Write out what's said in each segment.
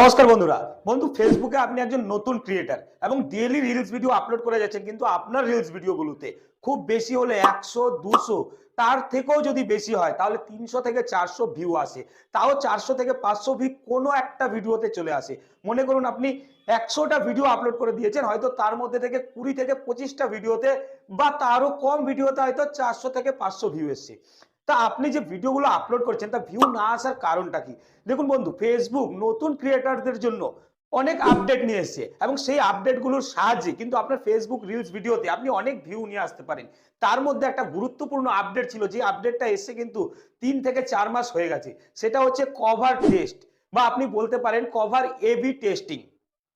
নমস্কার বন্ধুরা। বন্ধু ফেসবুকে আপনি একজন নতুন ক্রিয়েটার এবং ডেইলি রিলস ভিডিও আপলোড করে যাচ্ছেন কিন্তু আপনার রিলস ভিডিওগুলোতে খুব বেশি হলে একশো, দুশো, তার থেকেও যদি বেশি হয়, তাহলে তিনশো থেকে চারশো ভিউ আসে। তাও চারশো থেকে পাঁচশো ভিউ কোনো একটা ভিডিওতে চলে আসে। মনে করুন আপনি একশোটা ভিডিও আপলোড করে দিয়েছেন, হয়তো তার মধ্যে থেকে কুড়ি থেকে পঁচিশটা ভিডিওতে বা তারও কম ভিডিওতে হয়তো চারশো থেকে পাঁচশো ভিউ এসছে। তা আপনি যে ভিডিওগুলো আপলোড করছেন, তা ভিউ না আসার কারণটা কি? দেখুন বন্ধু ফেসবুক নতুন ক্রিয়েটারদের জন্য অনেক আপডেট নিয়ে এসছে এবং সেই আপডেটগুলোর সাহায্যে কিন্তু আপনার ফেসবুক রিলস ভিডিওতে আপনি অনেক ভিউ নিয়ে আসতে পারেন। তার মধ্যে একটা গুরুত্বপূর্ণ আপডেট ছিল, যে আপডেটটা এসছে কিন্তু তিন থেকে চার মাস হয়ে গেছে। সেটা হচ্ছে কভার টেস্ট বা আপনি বলতে পারেন কভার এবি টেস্টিং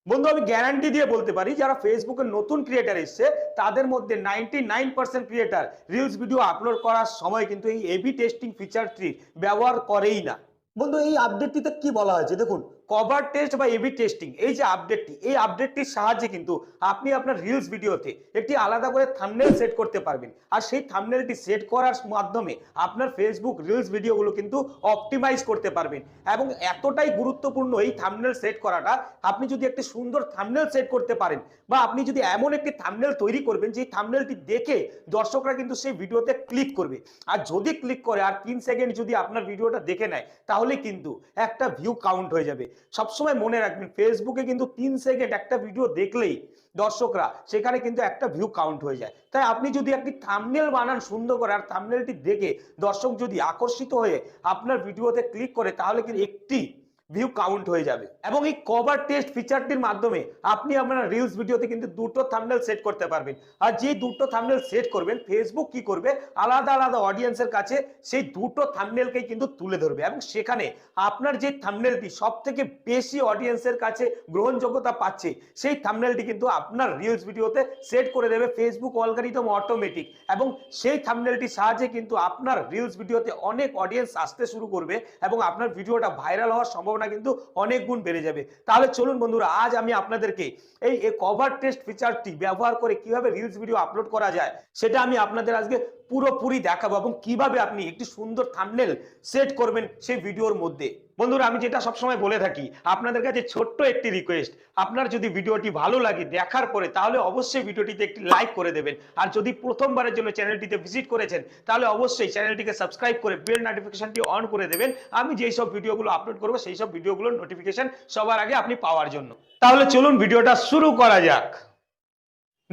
বন্ধু, আমি গ্যারান্টি দিয়ে বলতে পারি, যারা ফেসবুকে নতুন ক্রিয়েটার এসছে, তাদের মধ্যে ninety nine percent creator reels video upload করার সময় কিন্তু এই এবি টেস্টিং ফিচারটি ব্যবহার করেই না। বন্ধু, এই আপডেটটিতে কি বলা হয়েছে? দেখুন কভার টেস্ট বা এবি টেস্টিং এই যে আপডেটটি এই আপডেটটির সাহায্যে কিন্তু আপনি আপনার রিলস ভিডিওতে একটি আলাদা করে থামনেল সেট করতে পারবেন। আর সেই থামনেলটি সেট করার মাধ্যমে আপনার ফেসবুক রিলস ভিডিওগুলো কিন্তু অপটিমাইজ করতে পারবেন। এবং এতটাই গুরুত্বপূর্ণ এই থামনেল সেট করাটা, আপনি যদি একটি সুন্দর থামনেল সেট করতে পারেন বা আপনি যদি এমন একটি থামনেল তৈরি করবেন, যে থামনেলটি দেখে দর্শকরা কিন্তু সেই ভিডিওতে ক্লিক করবে। আর যদি ক্লিক করে আর তিন সেকেন্ড যদি আপনার ভিডিওটা দেখে নেয়, তাহলে কিন্তু একটা ভিউ কাউন্ট হয়ে যাবে। সবসময় মনে রাখবেন ফেসবুকে কিন্তু তিন সেকেন্ড একটা ভিডিও দেখলেই দর্শকরা, সেখানে কিন্তু একটা ভিউ কাউন্ট হয়ে যায়। তাই আপনি যদি একটি থামনেল বানান সুন্দর করে, আর থামনেলটি দেখে দর্শক যদি আকর্ষিত হয়ে আপনার ভিডিওতে ক্লিক করে, তাহলে কিন্তু একটি ভিউ কাউন্ট হয়ে যাবে। এবং এই কভার টেস্ট ফিচারটির মাধ্যমে আপনি আপনার রিলস ভিডিওতে কিন্তু দুটো থাম্বনেল সেট করতে পারবেন। আর যে দুটো থাম্বনেল সেট করবেন ফেসবুক কি করবে? আলাদা আলাদা অডিয়েন্সের কাছে সেই দুটো থাম্বনেলকেই কিন্তু তুলে ধরবে। এবং সেখানে আপনার যে থাম্বনেলটি সব থেকে বেশি অডিয়েন্সের কাছে গ্রহণযোগ্যতা পাচ্ছে, সেই থাম্বনেলটি কিন্তু আপনার রিলস ভিডিওতে সেট করে দেবে ফেসবুক অলগারিদম অটোমেটিক এবং সেই থাম্বনেলটির সাহায্যে কিন্তু আপনার রিলস ভিডিওতে অনেক অডিয়েন্স আসতে শুরু করবে এবং আপনার ভিডিওটা ভাইরাল হওয়ার সম্ভাবনা কিন্তু অনেক গুণ বেড়ে যাবে। তাহলে চলুন বন্ধুরা, আজ আমি আপনাদেরকে এই কভার টেস্ট ফিচারটি ব্যবহার করে কীভাবে রিলস ভিডিও আপলোড করা যায়, সেটা আমি আপনাদের আজকে পুরোপুরি দেখাবো এবং কীভাবে আপনি একটি সুন্দর থাম্বনেল সেট করবেন সেই ভিডিওর মধ্যে। বন্ধুরা, আমি যেটা সবসময় বলে থাকি, আপনাদের কাছে ছোট্ট একটি রিকোয়েস্ট আপনার যদি ভিডিওটি ভালো লাগে দেখার পরে, তাহলে অবশ্যই ভিডিওটিতে একটি লাইক করে দেবেন। আর যদি প্রথমবারের জন্য চ্যানেলটিতে ভিজিট করেছেন, তাহলে অবশ্যই চ্যানেলটিকে সাবস্ক্রাইব করে বেল নোটিফিকেশনটি অন করে দেবেন। আমি যেই সব ভিডিওগুলো আপলোড করব, সেই সব ভিডিওগুলোর নোটিফিকেশন সবার আগে আপনি পাওয়ার জন্য। তাহলে চলুন ভিডিওটা শুরু করা যাক।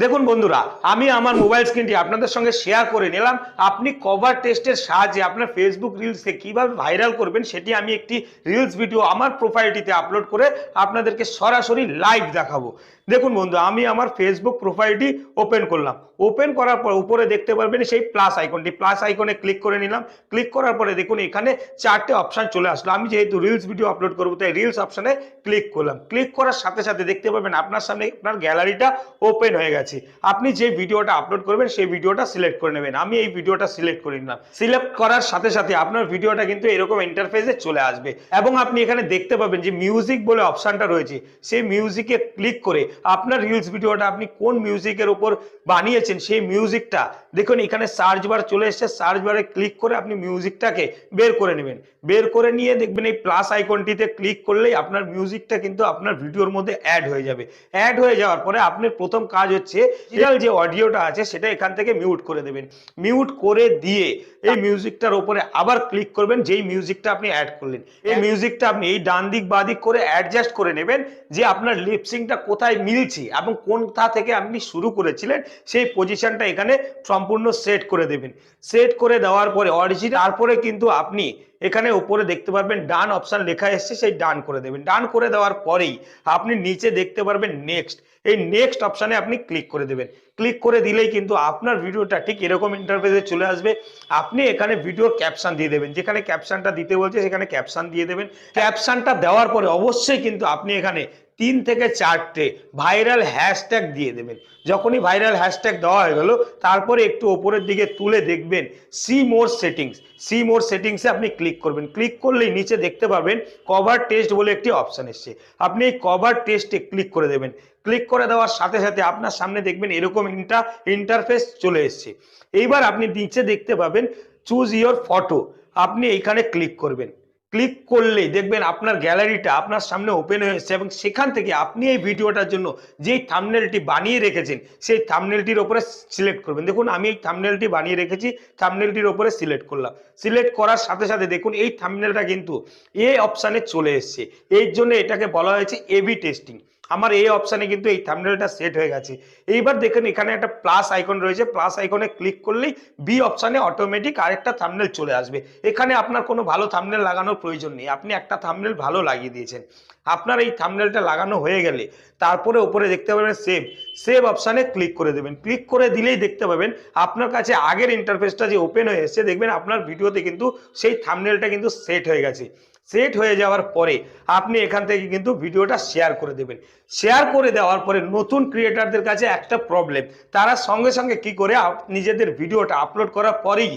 দেখুন বন্ধুরা, আমি আমার মোবাইল স্ক্রিনটি আপনাদের সঙ্গে শেয়ার করে নিলাম। আপনি কভার টেস্টের সাহায্যে আপনার ফেসবুক রিলসে কীভাবে ভাইরাল করবেন সেটি আমি একটি রিলস ভিডিও আমার প্রোফাইলটিতে আপলোড করে আপনাদেরকে সরাসরি লাইভ দেখাবো। দেখুন বন্ধু আমি আমার ফেসবুক প্রোফাইলটি ওপেন করলাম। ওপেন করার পর উপরে দেখতে পারবেন সেই প্লাস আইকনটি প্লাস আইকনে ক্লিক করে নিলাম। ক্লিক করার পরে দেখুন এখানে চারটে অপশান চলে আসলো। আমি যেহেতু রিলস ভিডিও আপলোড করব, তাই রিলস অপশানে ক্লিক করলাম। ক্লিক করার সাথে সাথে দেখতে পাবেন আপনার সামনে আপনার গ্যালারিটা ওপেন হয়ে গেছে। আপনি যে ভিডিওটা আপলোড করবেন, সেই ভিডিওটা সিলেক্ট করে নেবেন। আমি এই ভিডিওটা সিলেক্ট করে নিলাম। সিলেক্ট করার সাথে সাথে আপনার ভিডিওটা কিন্তু এরকম ইন্টারফেসে চলে আসবে। এবং আপনি এখানে দেখতে পাবেন যে মিউজিক বলে অপশনটা রয়েছে। সেই মিউজিকে ক্লিক করে আপনার রিলস ভিডিওটা আপনি কোন মিউজিকের উপর বানিয়েছেন, সেই মিউজিকটা দেখুন, এখানে সার্চ বার চলে এসেছে। সার্চ বারে ক্লিক করে আপনি মিউজিকটাকে বের করে নেবেন। বের করে নিয়ে দেখবেন এই প্লাস আইকনটিতে ক্লিক করলেই আপনার মিউজিকটা কিন্তু আপনার ভিডিওর মধ্যে অ্যাড হয়ে যাবে। অ্যাড হয়ে যাওয়ার পরে আপনার প্রথম কাজ হচ্ছে অরিজিনাল যে অডিওটা আছে সেটা এখান থেকে মিউট করে দেবেন। মিউট করে দিয়ে এই মিউজিকটার উপরে আবার ক্লিক করবেন যেই মিউজিকটা আপনি অ্যাড করলেন। এই মিউজিকটা আপনি এই ডান দিক বাঁ দিক করে অ্যাডজাস্ট করে নেবেন যে আপনার লিপসিংটা কোথায় মিলছে এবং কোনটা থেকে আপনি শুরু করেছিলেন সেই পজিশনটা এখানে সম্পূর্ণ সেট করে দেবেন। সেট করে দেওয়ার পরে অরিজিনাল তারপরে কিন্তু আপনি এখানে উপরে দেখতে পারবেন ডান অপশান লেখা এসছে, সেই ডান করে দেবেন। ডান করে দেওয়ার পরেই আপনি নিচে দেখতে পারবেন নেক্সট। এই নেক্সট অপশানে আপনি ক্লিক করে দেবেন। ক্লিক করে দিলেই কিন্তু আপনার ভিডিওটা ঠিক এরকম ইন্টারফেসে চলে আসবে। আপনি এখানে ভিডিওর ক্যাপশান দিয়ে দেবেন। যেখানে ক্যাপশানটা দিতে বলছে, সেখানে ক্যাপশান দিয়ে দেবেন। ক্যাপশানটা দেওয়ার পরে অবশ্যই কিন্তু আপনি এখানে তিন থেকে চারটে ভাইরাল হ্যাশট্যাগ দিয়ে দেবেন। যখনই ভাইরাল হ্যাশট্যাগ দেওয়া হয়ে গেল, তারপরে একটু ওপরের দিকে তুলে দেখবেন see more settings see more সেটিংসে আপনি ক্লিক করবেন। ক্লিক করলেই নিচে দেখতে পাবেন কভার টেস্ট বলে একটি অপশান এসছে। আপনি এই কভার টেস্টে ক্লিক করে দেবেন। ক্লিক করে দেওয়ার সাথে সাথে আপনার সামনে দেখবেন এরকম ইন্টা ইন্টারফেস চলে এসছে। এইবার আপনি নিচে দেখতে পাবেন চুজ ইয়োর ফটো আপনি এইখানে ক্লিক করবেন। ক্লিক করলে দেখবেন আপনার গ্যালারিটা আপনার সামনে ওপেন হয়ে এসেছে এবং সেখান থেকে আপনি এই ভিডিওটার জন্য যেই থামনেলটি বানিয়ে রেখেছেন, সেই থামনেলটির ওপরে সিলেক্ট করবেন। দেখুন, আমি এই থামনেলটি বানিয়ে রেখেছি থামনেলটির ওপরে সিলেক্ট করলাম। সিলেক্ট করার সাথে সাথে দেখুন, এই থামনেলটা কিন্তু এ অপশানে চলে এসছে। এর জন্য এটাকে বলা হয়েছে এবি টেস্টিং আমার এই অপশানে কিন্তু এই থামনেলটা সেট হয়ে গেছে। এইবার দেখেন, এখানে একটা প্লাস আইকন রয়েছে। প্লাস আইকনে ক্লিক করলেই বি অপশানে অটোমেটিক আরেকটা থামনেল চলে আসবে। এখানে আপনার কোনো ভালো থামনেল লাগানোর প্রয়োজন নেই। আপনি একটা থামনেল ভালো লাগিয়ে দিয়েছেন। আপনার এই থামনেলটা লাগানো হয়ে গেলে তারপরে উপরে দেখতে পাবেন সেভ সেভ অপশানে ক্লিক করে দেবেন। ক্লিক করে দিলেই দেখতে পাবেন আপনার কাছে আগের ইন্টারফেসটা যে ওপেন হয়ে এসেছে, দেখবেন আপনার ভিডিওতে কিন্তু সেই থামনেলটা কিন্তু সেট হয়ে গেছে। সেট হয়ে যাওয়ার পরে আপনি এখান থেকে কিন্তু ভিডিওটা শেয়ার করে দেবেন। শেয়ার করে দেওয়ার পরে নতুন ক্রিয়েটারদের কাছে একটা প্রবলেম তারা সঙ্গে সঙ্গে কি করে নিজেদের ভিডিওটা আপলোড করার পরেই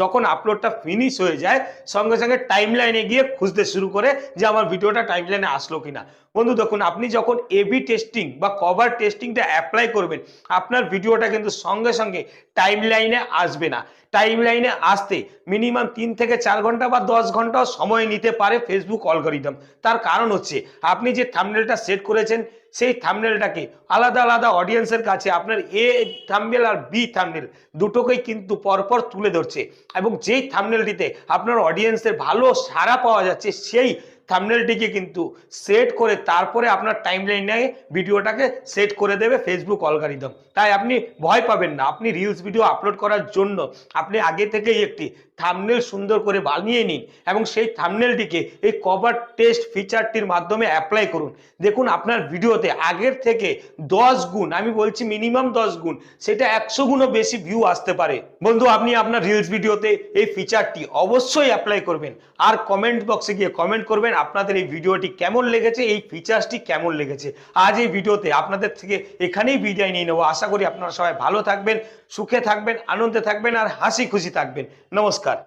যখন আপলোডটা ফিনিশ হয়ে যায়, সঙ্গে সঙ্গে টাইম লাইনে গিয়ে খুঁজতে শুরু করে যে আমার ভিডিওটা টাইম লাইনে আসলো কিনা। বন্ধু, দেখুন, আপনি যখন এবি টেস্টিং বা কভার টেস্টিংটা অ্যাপ্লাই করবেন, আপনার ভিডিওটা কিন্তু সঙ্গে সঙ্গে টাইম লাইনে আসবে না। টাইম লাইনে আসতে মিনিমাম তিন থেকে চার ঘণ্টা বা দশ ঘন্টাও সময় নিতে পারে ফেসবুক অলগরিদম তার কারণ হচ্ছে, আপনি যে থামনেলটা সেট করেছেন, সেই থামনেলটাকে আলাদা আলাদা অডিয়েন্সের কাছে আপনার এ থামনেল আর বি থামনেল দুটোকেই কিন্তু পরপর তুলে ধরছে। এবং যেই থামনেলটিতে আপনার অডিয়েন্সের ভালো সাড়া পাওয়া যাচ্ছে, সেই থামনেলটিকে কিন্তু সেট করে তারপরে আপনার টাইম লাইনে ভিডিওটাকে সেট করে দেবে ফেসবুক অলগারিদম তাই আপনি ভয় পাবেন না। আপনি রিলস ভিডিও আপলোড করার জন্য আপনি আগে থেকেই একটি থামনেল সুন্দর করে বানিয়ে নিন এবং সেই থামনেলটিকে এই কভার টেস্ট ফিচারটির মাধ্যমে অ্যাপ্লাই করুন। দেখুন আপনার ভিডিওতে আগের থেকে দশ গুণ, আমি বলছি মিনিমাম দশ গুণ, সেটা একশো গুণও বেশি ভিউ আসতে পারে। বন্ধু, আপনি আপনার রিলস ভিডিওতে এই ফিচারটি অবশ্যই অ্যাপ্লাই করবেন। আর কমেন্ট বক্সে গিয়ে কমেন্ট করবেন আপনাদের এই ভিডিওটি কেমন লেগেছে, এই ফিচার্সটি কেমন লেগেছে। আজ এই ভিডিওতে আপনাদের থেকে এখানেই বিদায় নিয়ে নেব। আশা করি আপনারা সবাই ভালো থাকবেন। সুখে থাকবেন আনন্দে থাকবেন আর হাসি খুশি থাকবেন। নমস্কার।